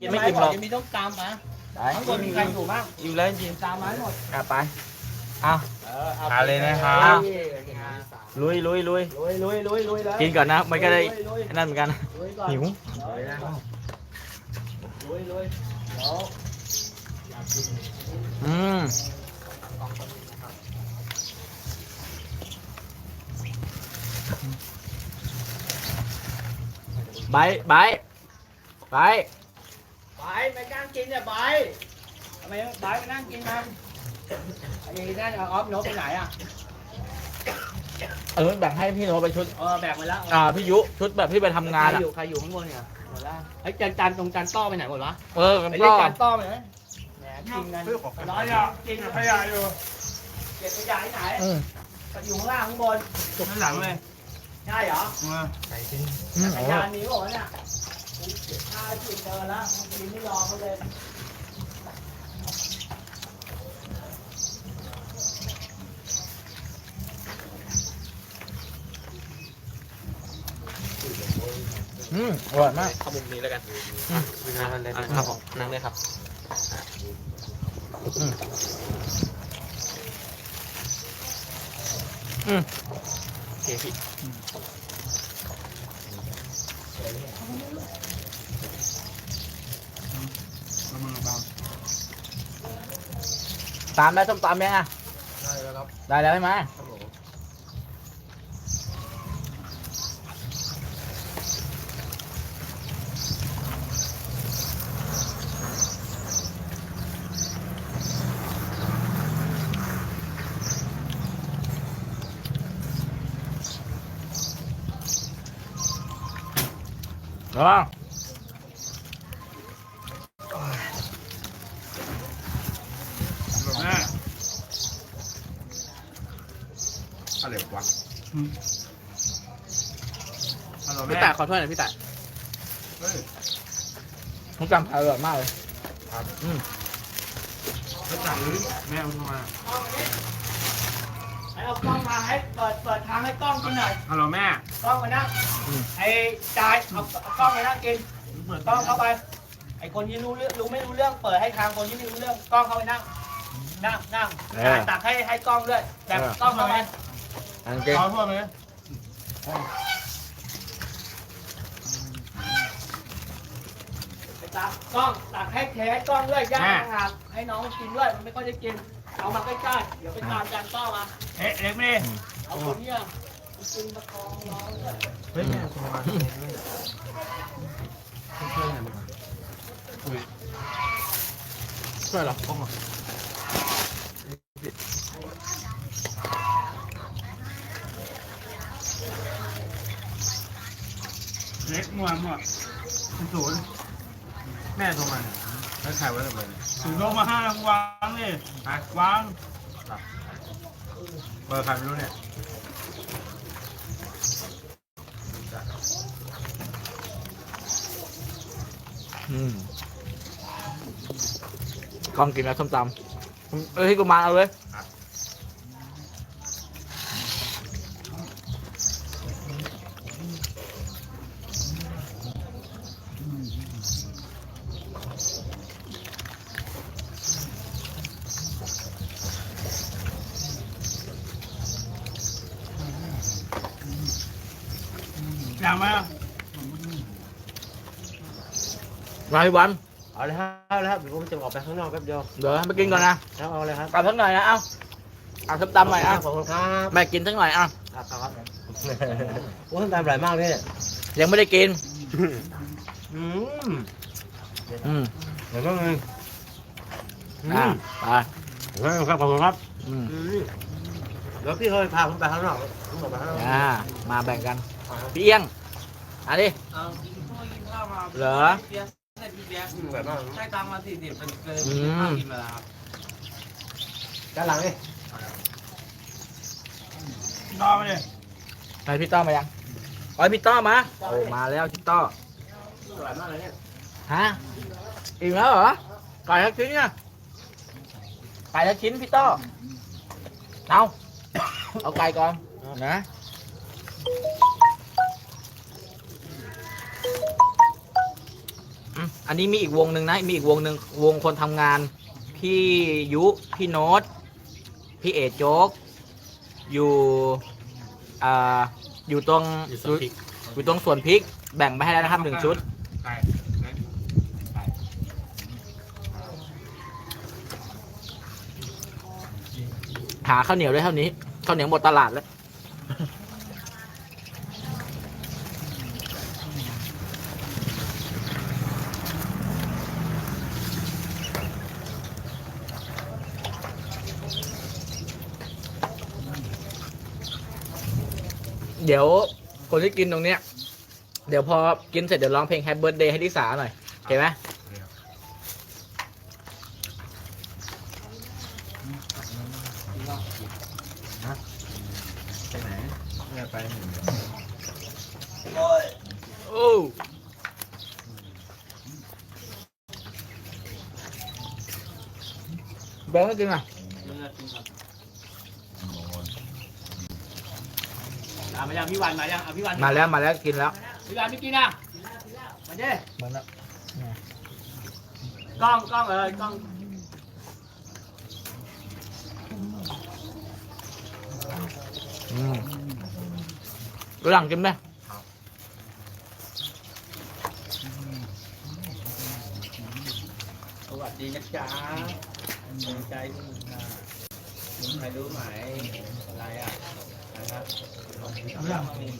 กินไม่กินหรอกจะมีต้องตามมาได้ข้างบนมีใครอยู่บ้างอยู่แล้วจริงตามมาให้หมดอะไปเอาเออเอาเอาเลยนะครับเอาลุยลุยลุยลุยลุยลุยลุยเลยกินก่อนนะมันก็ได้ลุยไอ้นั่นเหมือนกันลุยก่อนหิวลุยนะลุยลุยเดี๋ยวอืมใบใบ ใบไปไปนั่งกินเนี่ยไปทำไมไปไปนั่งกินมันไอ้นั่นเอาออฟโนตไปไหนอะ เออแบ่งให้พี่โนตไปชุด เออแบกไปแล้วอ่าพี่ยุ ชุดแบบที่ไปทำงานใครอะ อยู่ใครอยู่ข้างบนเนี่ยหมดแล้วไอ้จานจานตรงจานต้อไปไหนหมดวะเออกันไปเรียก็กจานต้อไปไหนแหมกินกันร้อยอะกินกับขยะอยู่เก็บขยะที่ไหนอืมอยู่ข้างล่างข้างบนข้างหลังเลยใช่เหรออืมขโอ้ยะหนีบอกว่าเนี่ย ถ้าจุดเจอแล้วกินไม่รอเขาเลยอืมอร่อยมากเข้ามุมนี้แล้วกันอืมอะครับผมนั่งเลยครับ อืมอืมโอเคพี่ ตามได้ส้มตำยังอะได้แล้วครับได้แล้วใช่ไหมครับผมระวั ฮัลโหลพี่แม่แต่ขอโทษหน่อยพี่แต่เฮ้ยผมจำอร่อยมากเลยครับอืมไม่สั่งหรือแม่เอาโทรมาให้เอากล้องมาให้เปิดเปิดทางให้กล้องกินหน่อยฮัลโหลแม่กล้องมานั่งไอ้จายเอาเอากล้องมานั่งกินกล้องเข้าไป ไอ้คนที่รู้เรื่องรู้ไม่รู้เรื่องเปิดให้ทางคนที่ไม่รู้เรื่องกล้องเข้าไปนั่งนั่งนั่งจ่ายตักให้ให้กล้องด้วยแบ่งกล้องเข้าไป อันเก่งขอโทษไหมไปตักกล้องตักให้เทให้กล้องด้วยย่างห่างให้น้องกินด้วยมันไม่ค่อยได้กิน เอามาใกล้ๆเดี๋ยวไปตามจานกล้องมาเอ๊ะเล็กนี่เอาคนเนี้ยกินประคองน้องด้วยเฮ้ยแม่โทรมาช่วยหน่อยมั้ยคุยช่วยเหรอก้มอะเล็กมัวมัวศูนย์แม่โทรมาเนี่ยแล้วถ่ายไว้ทำไมเนี่ย ถึงลงมาห้า วางนี่ฮะวางเบอร์ใครไม่รู้เนี่ยอืมกล้องกินแล้วส้มตำเอ้ยให้กูมาเอาเลย ไหมอะมาพี่วันเอาเลยครับเอาเลยครับเดี๋ยวผมจะออกไปข้างนอกแป๊บเดียวเดี๋ยวให้ไปกินก่อนนะครับเอาเลยครับกลับสักหน่อยนะเอ้าเอาส้มตำหน่อยอะขอบคุณครับแม่กินสักหน่อยอะครับครับโอ้ยน้ำตาลไหลมากเลยเนี่ยยังไม่ได้กินอืมอืมเดี๋ยวก็เลยอือะมไปเดี๋ยวครับขอบคุณครับอืมอืมเดี๋ยวพี่เขาพาผมไปข้างนอกผมออกไปข้างนอกอ่ามาแบ่งกันพี่เอี้ยง อะดิเอากินข้าวกินข้าวมาเหรอเบียร์ใส่เบียร์อืมแบบว่าใช้ตังค์มาสี่สิบเป็นเกินอืมข้าวกินมาแล้วครับด้านหลังนี่รอไปเลยไหนพี่ต้อมายังโอ้ยพี่ต้อมาโอ้มาแล้วพี่ต้อสวยมากเลยเนี่ยฮะอิ่มแล้วเหรอไก่ทักชิ้นเนี่ยไก่ทักชิ้นพี่ต้อเอาเอาไก่ก่อนนะ อืมอันนี้มีอีกวงหนึ่งนะมีอีกวงหนึ่งวงคนทำงาน พี่ยุพี่โน้ตพี่เอโจ๊กอยู่อ่าอยู่ตรงอยู่อยู่ตรงส่วนพริก แบ่งไปให้แล้วนะครับหนึ่งชุดไก่ไก่หาข้าวเหนียวได้เท่านี้ข้าวเหนียวหมดตลาดแล้ว เดี๋ยวคนที่กินตรงเนี้ย เดี๋ยวพอกินเสร็จเดี๋ยวร้องเพลง Happy Birthday ให้ลิสาหน่อยโอเคไหมไปไหนเนี่ยไปหนึ่งโอ้แบงค์ไม่กินอะอ่ะมายังพี่วันมายังอะพี่วันมาแล้วมาแล้วกินแล้วพี่วันไม่กินอะมาเด้เหมือนแล้วกล้องกล้องเออกล้องอืมหลังกินไหมสวัสดีนะจ๊ะสนใจคุณนะคุณใครรู้ไหมอะไรอะนะครับ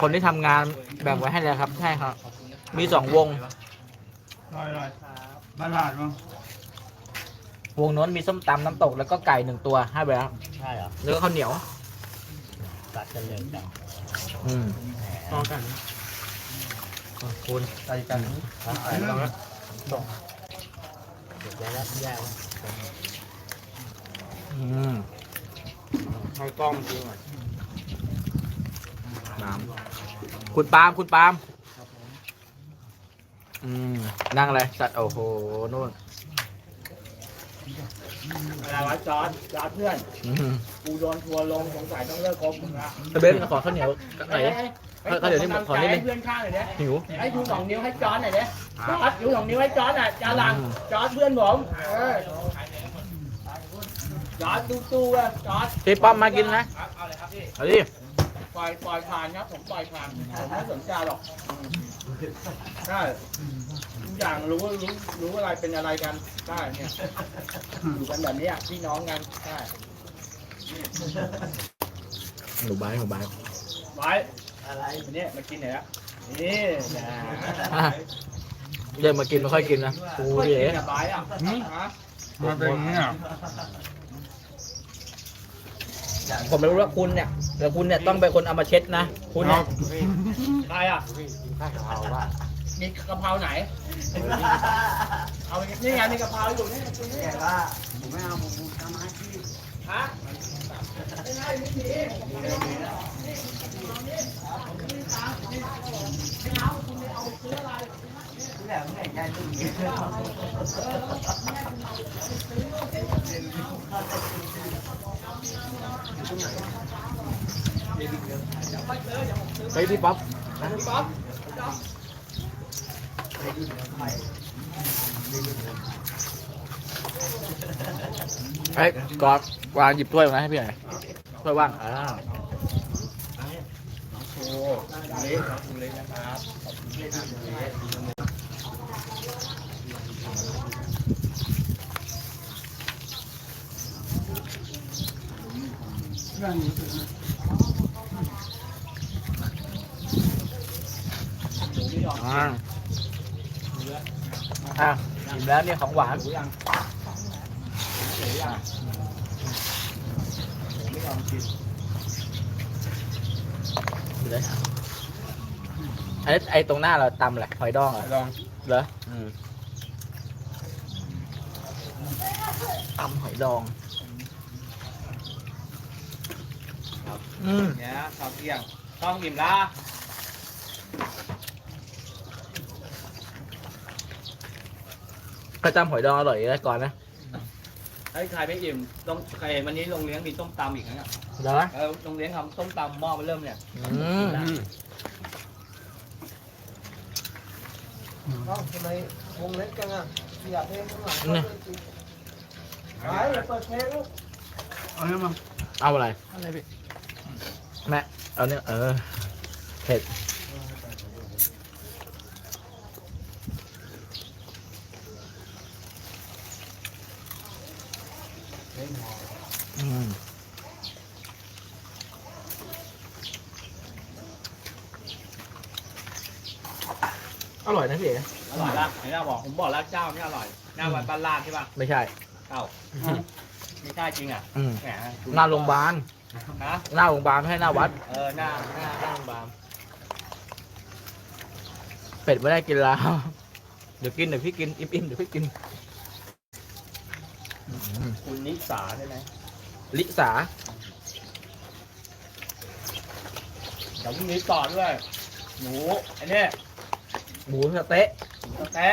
คนที่ทำงานแบ่งไว้ให้แล้วครับ ใช่ครับ มีสองวง ลอยลอยบ้านหลาดมั้งวงโน้นมีส้มตำน้ำตกแล้วก็ไก่หนึ่งตัวให้ไปแล้ว ใช่เหรอแล้วก็ข้าวเหนียว ตัดกันเลยจังอืมต่อกันคุณใส่กันไก่ลองนะเดี๋ยวแล้วแยกอืมให้กล้องจริงหน่อย น้ำคุณปาล์มคุณปาล์มอืมนั่งเลยจัดโอ้โหนู่นอะไรวะจอร์ดจอร์ดเพื่อน อืมกูโดนทัวร์ลงสงสัยต้องเลิกคบมึงละตะเบนขอข้าวเหนียวหน่อยดิเขาเดี๋ยวนี้ผมขอนิดนึง ให้เพื่อนข้างหน่อยเนี่ยหิว ให้ชูสองนิ้วให้จอร์ดหน่อยเนี่ยจอร์ดชูสองนิ้วให้จอร์ดอะจารังจอร์ดเพื่อนผมเออจอร์ดตู้ตู้ๆอะจอร์ดพี่ป้อมมากินนะเอาเลยครับพี่เอาดิป ล่อยปล่อยผ่านครับผมปล่อยผ่านผมไม่สนใจหรอกใช่ทุกอย่างรู้รู้รู้อะไรเป็นอะไรกันได้เนี่ยอยู่กันแบบเนี้ยพี่น้องกันใช่หนูบายหนูบายไว้อะไรเนี่ยมากินหน่อยละนี่นะอะเดี๋ยวมากินไม่ค่อยกินนะโอ้ไม่ยกิเอ๋นกับบายอะฮะมาเป็นอย่างนี้อะ ผมไม่รู้ว่าคุณเนี่ย แต่คุณเนี่ยต้องเป็นคนเอามาเช็ดนะ คุณเนี่ยใครอะข้าวเขาว่ามีกะเพราไหน เอานี่ไงมีกะเพราอยู่นี่ตรงนี้ว่าผมไม่เอาผมทำให้พี่ฮะไม่ได้ไม่มี ไปพี่ป๊อปพี่ป๊อปไอ้ยกอดวางหยิบถ้วยมาให้พี่หน่อยถ้วยว่างอ่าโอ้เล็กครับเล็กนะครับอ่าอะอิ่ม แล้วเนี่ยของหวานรู้ยังเฉยยังไม่ยอมกินอยู่เลยไอ้ไอ้ตรงหน้าเราตำแหละหอยดองเหรอลองเหรออืมตำหอยดอง อืมเนี่ยข้าวเที่ยงต้องอิ่มละ ก็จำหอยดองอร่อยอยู่แล้วก่อนนะไอ้ใครไม่อิ่มต้องใครวันนี้โรงเลี้ยงมีต้มตำอีกนะเนี่ยเหรอเออโรงเลี้ยงทำต้มตำหม้อมันเริ่มเนี่ยอืมก็ทำไมไอ้วงเล็กจังอะอยากเพลงข้างหลังนี่ไปเปิดเพลงลูกเอาเนี่ยมั้งเอาอะไรอะไรพี่แม่เอาเนี่ยเออเผ็ดอืมอร่อย นะพี่เอ๋อร่อยละไหนเราบอกผมบอกแล้วเจ้านี่อร่อยหน้าวัดบ้านลาดใช่ป่ะไม่ใช่ เอ้าไม่ใช่จริงอะอืมแหมหน้าโรงพยาบาลนะหน้าโรงพยาบาลไม่ให้หน้าวัด เออหน้าหน้าหน้าโรงพยาบาลเป็ดไม่ได้กินแล้ว เดี๋ยวกินเดี๋ยวพี่กินอิ่มๆเดี๋ยวพี่กิน คุณนิสาใช่ไหมลิสาเดี๋ยวพรุ่งนี้ต่อด้วย หนูไอ้เนี่ย หมูสะเต๊ะหนูสะแตะ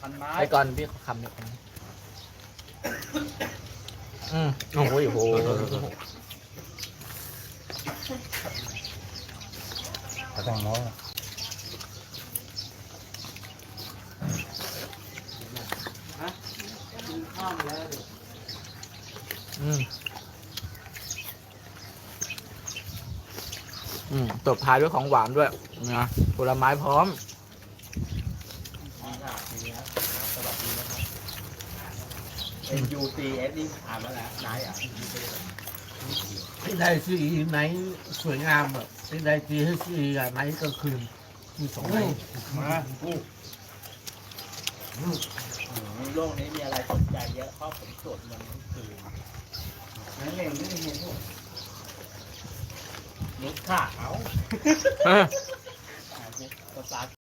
พันไม้ไปก่อนพี่ขอคำหนึ่งอืมโอ้โหโอ้โหกต้องร้อยกินข้าวมาแล้วดิอืมอืมตบท้ายด้วยของหวานด้วยนะผลไม้พร้อม สวัสดีนะครับ เป็น U T S นี่อ่านแล้วนายอะที่ใดสีไหนสวยงามอะที่ใดสีให้สีอะไหนก็คืนมีสองไหนมาอู้โลกนี้มีอะไรสนใจเยอะเพราะผมสวดมนต์ทั้งคืนนั่นเองไม่เห็นพวกนุชค่ะเอาภาษา